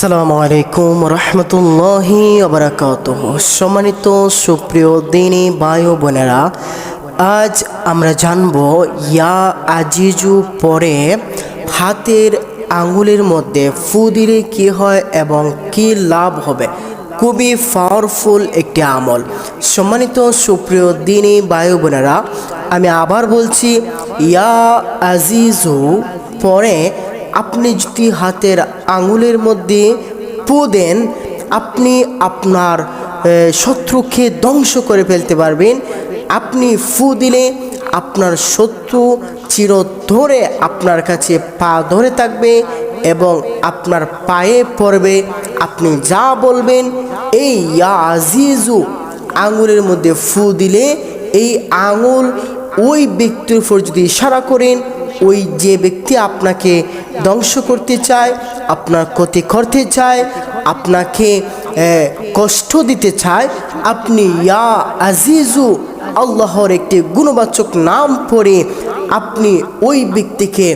আসসালামু আলাইকুম রহমতুল্লাহি আবরাকাত সম্মানিত সুপ্রিয় দিনী বায়ু বোনেরা, আজ আমরা জানব ইয়া আজিজু পরে হাতের আঙ্গুলের মধ্যে ফু দিলে কী হয় এবং কি লাভ হবে? খুবই পাওয়ারফুল একটি আমল। সম্মানিত সুপ্রিয় দিনী বায়ু বোনেরা, আমি আবার বলছি, ইয়া আজিজু পরে আপনি যদি হাতের আঙুলের মধ্যে পু দেন, আপনি আপনার শত্রুকে ধ্বংস করে ফেলতে পারবেন। আপনি ফু দিলে আপনার শত্রু চির ধরে আপনার কাছে পা ধরে থাকবে এবং আপনার পায়ে পড়বে। আপনি যা বলবেন, এই ইয়া আজিজু, আঙুলের মধ্যে ফু দিলে এই আঙুল ওই ব্যক্তির উপর যদি ইশারা করেন, ওই যে ব্যক্তি আপনাকে ধ্বংস করতে চায়, আপনার ক্ষতি করতে চায়, আপনাকে কষ্ট দিতে চায়, আপনি ইয়া আজিজু আল্লাহর একটি গুণবাচক নাম পড়ে আপনি ওই ব্যক্তিকে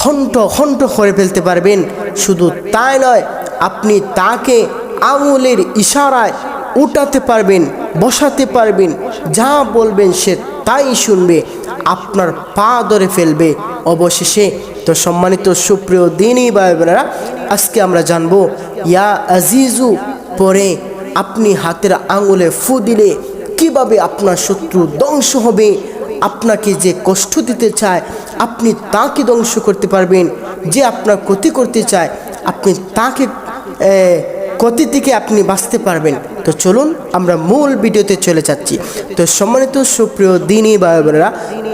খণ্ড খণ্ড করে ফেলতে পারবেন। শুধু তাই নয়, আপনি তাকে আঙুলের ইশারায় উঠাতে পারবেন, বসাতে পারবেন, যা বলবেন সে তাই শুনবে, আপনার পা ধরে ফেলবে। অবশেষে তো সম্মানিত সুপ্রিয় দিনই ভাই বোনেরা আজকে আমরা জানব, ইয়া আজিজু, পরে আপনি হাতের আঙুলে ফু দিলে কীভাবে আপনার শত্রু ধ্বংস হবে? আপনাকে যে কষ্ট দিতে চায়, আপনি তাকে ধ্বংস করতে পারবেন। যে আপনার ক্ষতি করতে চায়, আপনি তাকে ক্ষতি থেকে আপনি বাঁচতে পারবেন। তো চলুন আমরা মূল ভিডিওতে চলে যাচ্ছি। তো সম্মানিত সুপ্রিয় দিনী ভাই বোনেরা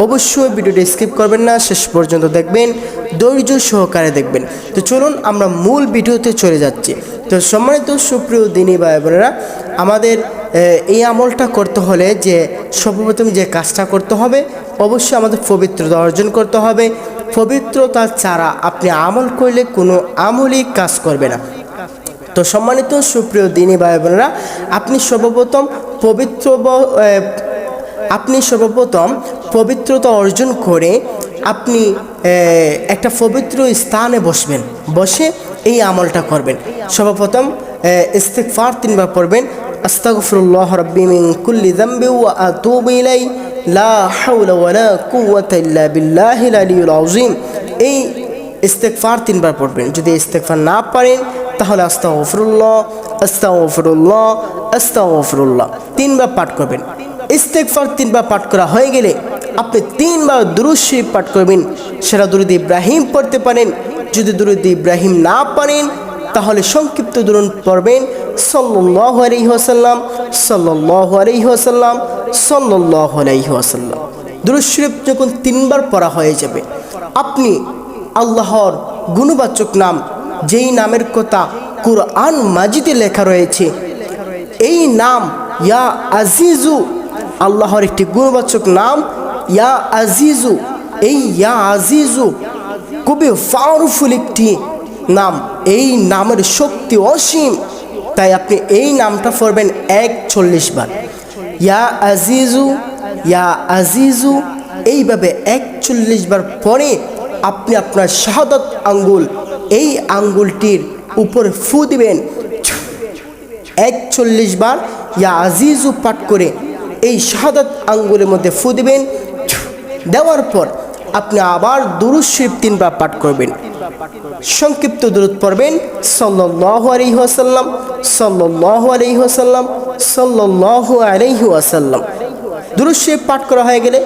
অবশ্যই ভিডিওটি স্কিপ করবেন না, শেষ পর্যন্ত দেখবেন, ধৈর্য সহকারে দেখবেন। তো চলুন আমরা মূল ভিডিওতে চলে যাচ্ছি। তো সম্মানিত সুপ্রিয় দিনী ভাই বোনেরা আমাদের এই আমলটা করতে হলে যে সর্বপ্রথম যে কাজটা করতে হবে, অবশ্যই আমাদের পবিত্রতা অর্জন করতে হবে। পবিত্রতা ছাড়া আপনি আমল করলে কোনো আমলই কাজ করবে না। তো সম্মানিত সুপ্রিয় দিনী ভাই বোনেরা, আপনি সর্বপ্রথম পবিত্র আপনি সর্বপ্রথম পবিত্রতা অর্জন করে আপনি একটা পবিত্র স্থানে বসবেন। বসে এই আমলটা করবেন। সর্বপ্রথম ইস্তেকফার তিনবার পড়বেন। আস্তাগফিরুল্লাহ রাব্বি মিন কুল্লি যামবি ওয়া আতুবু ইলাই লা হাওলা ওয়ালা কুওয়াতা ইল্লা বিল্লাহিল আলিয়্যিল আযীম। এই ইস্তেকফার তিনবার পড়বেন। যদি ইস্তেকফার না পারেন তাহলে আস্তা ওফরুল্লাহ আস্তা ওফরুল্লাহ আস্তা ওফরুল্লাহ তিনবার পাঠ করবেন। ইস্তেকফার তিনবার পাঠ করা হয়ে গেলে আপনি তিনবার দুরুদ শরীফ পাঠ করবেন। সেটা দুরুদ ইব্রাহিম পড়তে পারেন। যদি দুরুদ ইব্রাহিম না পারেন, তাহলে সংক্ষিপ্ত দুরুদ পড়বেন। সাল্লাহ আলহি আসাল্লাম সাল্লাহ আলহি আসাল্লাম সাল্লাহ আলহি আসাল্লাম দুরুদ যখন তিনবার পড়া হয়ে যাবে, আপনি আল্লাহর গুণবাচক নাম যেই নামের কথা কুরআন মাজিদে লেখা রয়েছে, এই নাম ইয়া আজিজু, আল্লাহর একটি গুণবাচক নাম, ইয়া আজিজু, এই ইয়া আজিজু খুবই পাওয়ারফুল একটি নাম। এই নামের শক্তি অসীম, তাই আপনি এই নামটা পড়বেন এক চল্লিশ বার। ইয়া আজিজু ইয়া আজিজু, এইভাবে একচল্লিশ বার পরে আপনি আপনার শাহাদত আঙ্গুল এই আঙ্গুলটির উপর ফু দিবেন। একচল্লিশ বার ইয়া আজিজু পাঠ করে এই শাহাদত আঙ্গুলের মধ্যে ফু দিবেন। দেওয়ার পর আপনি আবার দুরুদ শরীফ তিনবার পাঠ করবেন। সংক্ষিপ্ত দূরত পড়বেন। সাল্লাহ আলহি আসাল্লাম সাল্লাহ আলহি আসাল্লাম সাল্লাহ আলহি আসাল্লাম দুরুদ শরীফ পাঠ করা হয়ে গেলে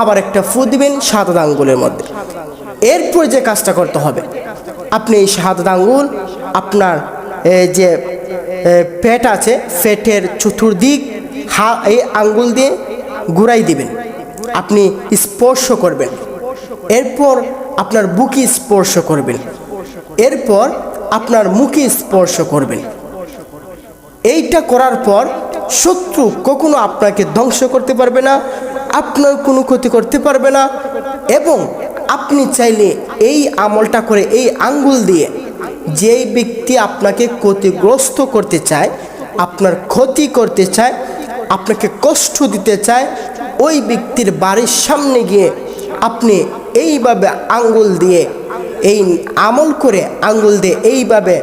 আবার একটা ফু দিবেন সাত আঙ্গুলের মধ্যে। এরপর যে কাজটা করতে হবে আপনি এই সাত আঙ্গুল, আপনার যে পেট আছে, পেটের চতুর্দিক, হা, এই আঙ্গুল দিয়ে ঘুরাই দিবেন। আপনি স্পর্শ করবেন। এরপর আপনার বুকে স্পর্শ করবেন। এরপর আপনার মুখে স্পর্শ করবেন। এইটা করার পর শত্রু কখনো আপনাকে ধ্বংস করতে পারবে না, আপনার কোনো ক্ষতি করতে পারবে না এবং আপনি চাইলে এই আমলটা করে, এই আঙ্গুল দিয়ে যেই ব্যক্তি আপনাকে ক্ষতিগ্রস্ত করতে চায়, আপনার ক্ষতি করতে চায়, আপনাকে কষ্ট দিতে চায়, ওই ব্যক্তির বাড়ির সামনে গিয়ে আপনি এইভাবে আঙ্গুল দিয়ে এই আমল করে আঙ্গুল দিয়ে এইভাবে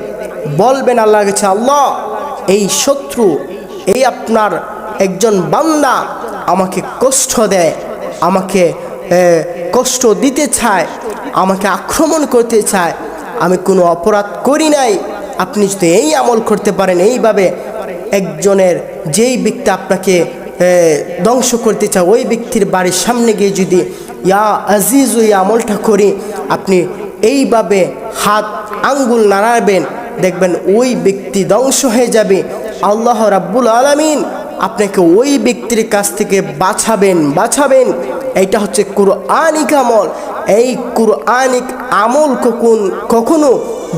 বলবেন আল্লাহ কাছে আল্লাহ, এই শত্রু, এই আপনার একজন বান্দা আমাকে কষ্ট দেয়, আমাকে কষ্ট দিতে চায়, আমাকে আক্রমণ করতে চায়, আমি কোনো অপরাধ করি নাই। আপনি যদি এই আমল করতে পারেন, এইভাবে একজনের যেই ব্যক্তি আপনাকে ধ্বংস করতে চায়, ওই ব্যক্তির বাড়ির সামনে গিয়ে যদি, ইয়া আজিজ ওই আমলটা করি, আপনি এইভাবে হাত, আঙ্গুল নাড়াবেন, দেখবেন ওই ব্যক্তি ধ্বংস হয়ে যাবে। আল্লাহ রাব্বুল আলামিন আপনাকে ওই ব্যক্তির কাছ থেকে বাঁচাবেন বাঁচাবেন। এইটা হচ্ছে কুরআনিক আমল। এই কুরআনিক আমল কখন কখনো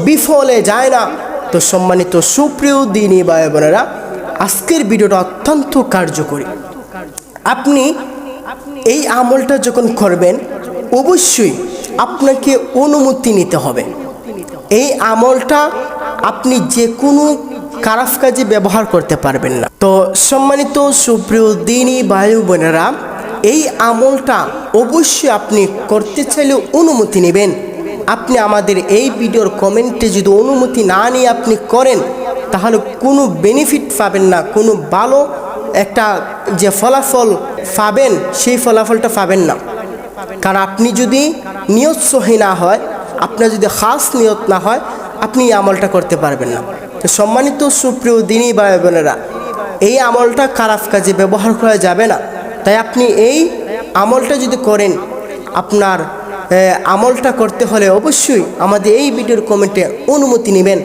বিফলে যায় না। তো সম্মানিত সুপ্রিয় দিনী ভাই বোনেরা আজকের ভিডিওটা অত্যন্ত কার্যকরী। আপনি এই আমলটা যখন করবেন, অবশ্যই আপনাকে অনুমতি নিতে হবে। এই আমলটা আপনি যে কোনো খারাপ কাজে ব্যবহার করতে পারবেন না। তো সম্মানিত সুপ্রিয় দিনী বায়ু বোনেরা এই আমলটা অবশ্যই আপনি করতে চাইলে অনুমতি নেবেন। আপনি আমাদের এই ভিডিওর কমেন্টে যদি অনুমতি না নিয়ে আপনি করেন, তাহলে কোনো বেনিফিট পাবেন না, কোনো ভালো একটা যে ফলাফল পাবেন, সেই ফলাফলটা পাবেন না। কারণ আপনি যদি নিয়ত সহি না হয়, আপনার যদি খাস নিয়ত না হয়, আপনি এই আমলটা করতে পারবেন না। সম্মানিত সুপ্রিয় দিনী ভাই বোনেরা, এই আমলটা খারাপ কাজে ব্যবহার করা যাবে না। তাই আপনি এই আমলটা যদি করেন, আপনার আমলটা করতে হলে অবশ্যই আমাদের এই ভিডিওর কমেন্টে অনুমতি নেবেন।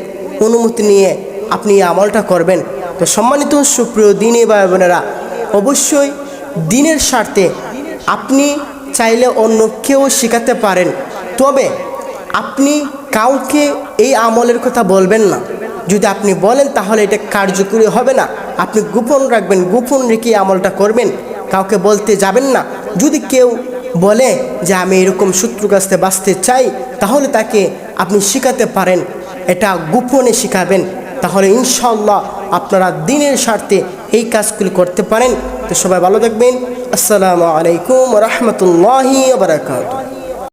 অনুমতি নিয়ে আপনি আমলটা করবেন। তো সম্মানিত, সুপ্রিয় দিনী ভাই বোনেরা অবশ্যই দিনের স্বার্থে আপনি চাইলে অন্য কেউ শেখাতে পারেন। তবে আপনি কাউকে এই আমলের কথা বলবেন না। যদি আপনি বলেন, তাহলে এটা কার্যকরী হবে না। আপনি গোপন রাখবেন, গোপন রেখে আমলটা করবেন। কাউকে বলতে যাবেন না। যদি কেউ বলে যে আমি এরকম শত্রু কাছে বাঁচতে চাই, তাহলে তাকে আপনি শেখাতে পারেন। এটা গোপনে শেখাবেন। তাহলে ইনশাল্লাহ আপনারা দিনের স্বার্থে এই কাজগুলি করতে পারেন। তো সবাই ভালো থাকবেন। আসসালামু আলাইকুম রহমতুল্লাহি বারাকাতুহ।